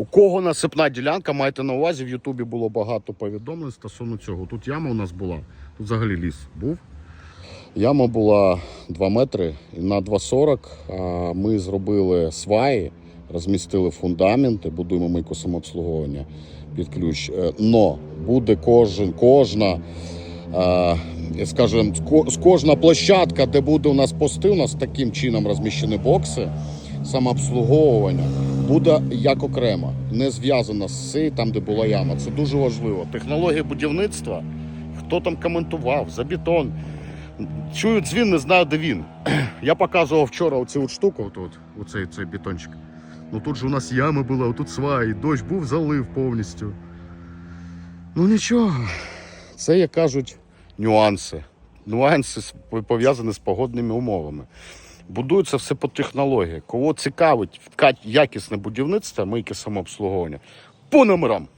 У кого насипна ділянка, майте на увазі, в Ютубі було багато повідомлень стосовно цього. Тут яма у нас була, тут взагалі ліс був. Яма була 2 метри і на 2,40 а, ми зробили сваї, розмістили фундаменти, будуємо мийку самообслуговування під ключ. Е, Но буде кожен, кожна, скажімо, кожна площадка, де буде у нас пости, у нас таким чином розміщені бокси самообслуговування, буде як окремо, не зв'язана з цією, там, де була яма. Це дуже важливо. Технологія будівництва, хто там коментував, за бетон. Чую дзвін, не знаю, де він. Я показував вчора оцю от штуку, тут, оцей цей бетончик. Ну тут же у нас ями була, тут сваї, дощ був, залив повністю. Ну нічого, це, як кажуть, нюанси. Нюанси пов'язані з погодними умовами. Будується все по технології. Кого цікавить якісне будівництво, мийки самообслуговування, по номерам.